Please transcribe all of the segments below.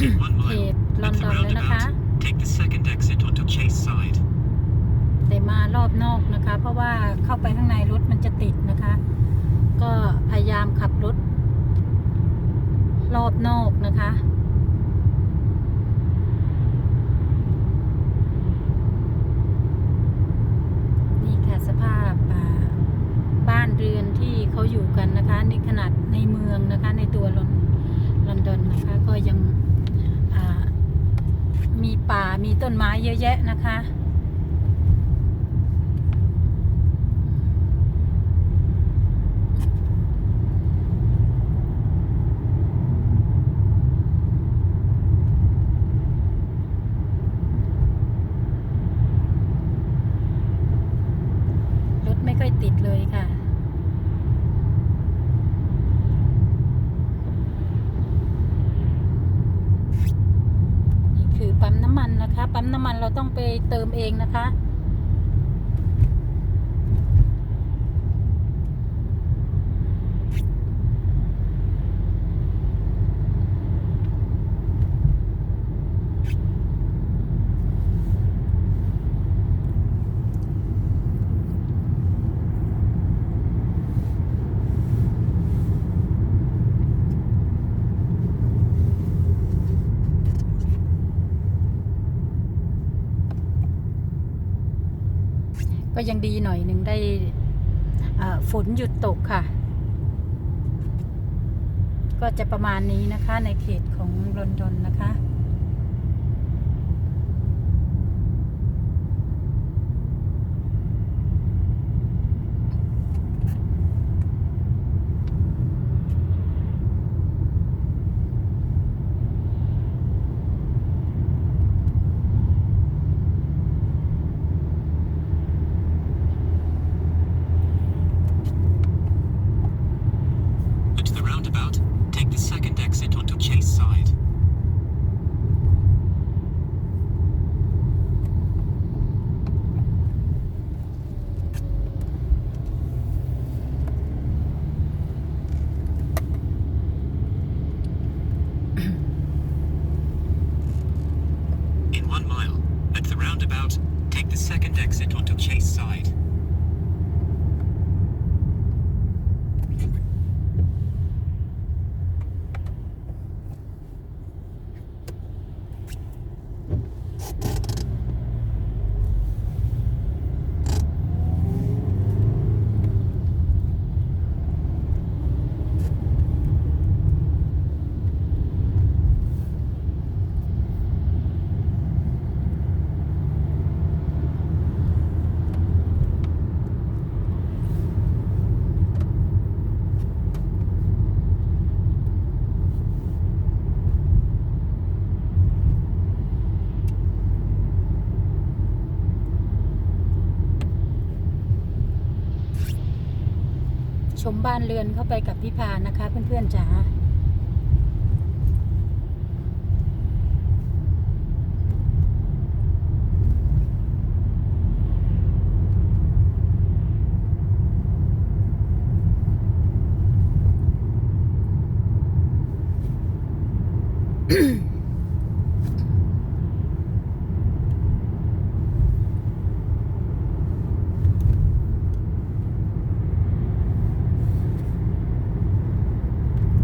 ถึง In one เข mile, ตลอน at ด the อนแล้วนะคะ roundabout, take the second exit onto Chase side. แต่มารอบนอกนะคะ เพราะว่าเข้าไปข้างในรถมันจะติดนะคะ ก็พยายามขับรถ รอบนอกนะคะนี่ค่ะสภาพอ่าบ้านเรือนที่เขาอยู่กันนะคะ ในขนาดในเมืองนะคะ ในตัวลอนลอนดอนนะคะ ก็ยังอ่า มีต้นไม้เยอะแยะนะคะ รถไม่ค่อยติดเลยค่ะ นี่คือปั๊ม นะคะ ปั๊มน้ำมันเราต้องไปเติมเองนะคะ ก็ยังดีหน่อยหนึ่งได้ฝนหยุดตกค่ะ ก็จะประมาณนี้นะคะในเขตของลอนดอนนะคะ roundabout, take the second exit onto Chase side. ชมบ้านเรือนเข้าไปกับพี่พานะคะ เพื่อนๆจ๋า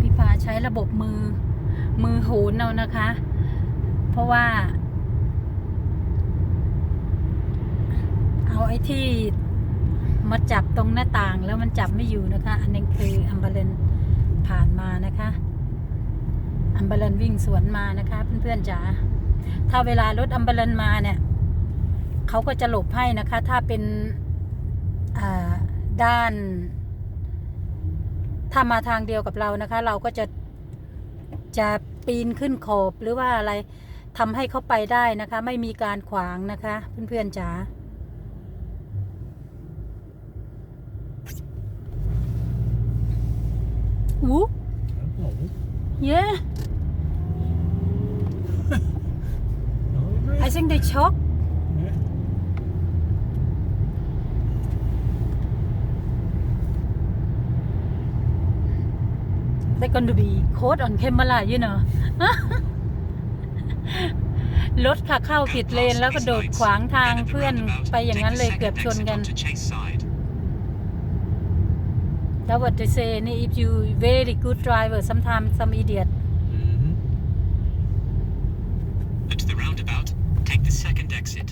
พี่พาใช้ระบบมือ มือโหนเอานะคะ เพราะว่า เอาไอ้ที่มาจับตรงหน้าต่างแล้วมันจับไม่อยู่นะคะ อันนี้คืออัมบาเลนผ่านมานะคะ อัมบาเลนวิ่งสวนมานะคะ เพื่อนๆจ๋าถ้าเวลารถอัมบาเลนมาเนี่ยเขาก็จะหลบให้นะคะ ถ้าเป็นด้าน ถ้ามาทางเดียวกับเรานะคะ เราก็จะจะ ปีนขึ้นขอบหรือว่าอะไรทำให้เขาไปได้นะคะ ไม่มีการขวางนะคะ เพื่อนๆจ๋าอู้ No. yeah No, I think they shock they going to be caught on camera you know รถค่ะเข้าผิดเลนแล้วก็โดดขวางทางเพื่อนไปอย่างนั้นเลยเกือบชนกัน onto Chase side. แล้ว what they say นี่ if you very good driver sometimes some idiot At the roundabout, take the second exit.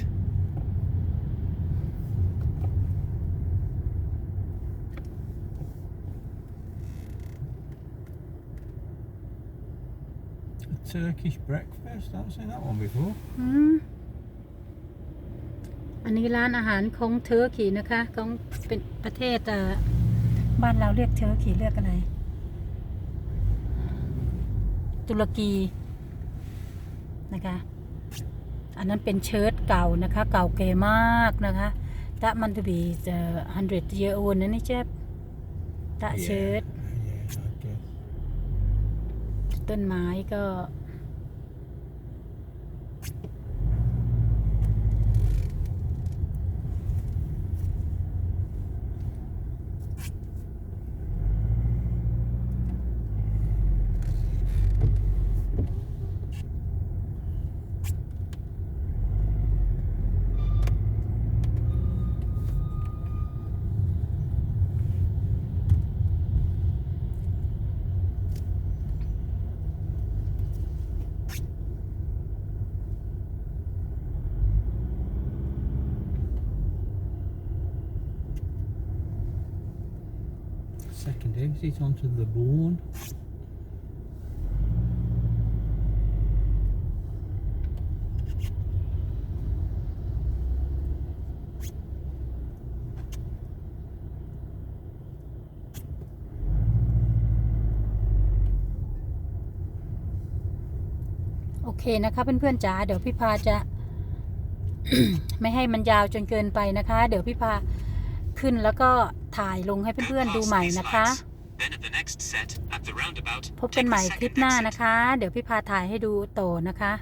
Turkish breakfast. I haven't seen that one before. อืมอันนี้ร้านอาหารของเทอร์กีนะคะของเป็นประเทศเอ่อบ้านเราเรียกเทอร์กีเรียกอะไร ตุรกีนะคะอันนั้นเป็นเชิ้ตเก่านะคะ เก่าแก่มากนะคะตะมันจะบีจะ hundred year old นะนี่เจ็บตะเชิ้ต Yeah, I guess. ต้นไม้ก็ Second exit onto the Bourne. โอเคนะคะเพื่อนๆจ๋าเดี๋ยวพี่พาจะ ไม่ให้มันยาวจนเกินไปนะคะ เดี๋ยวพี่พา ขึ้นแล้วก็ถ่ายลงให้ Go เพื่อนๆดู past ใหม่ these นะคะ lights. Then at the next set, at the roundabout, พบกัน take ให the ม่คลิป second หน้า exit. นะคะ เดี๋ยวพี่พาถ่ายให้ดูโตอนะคะ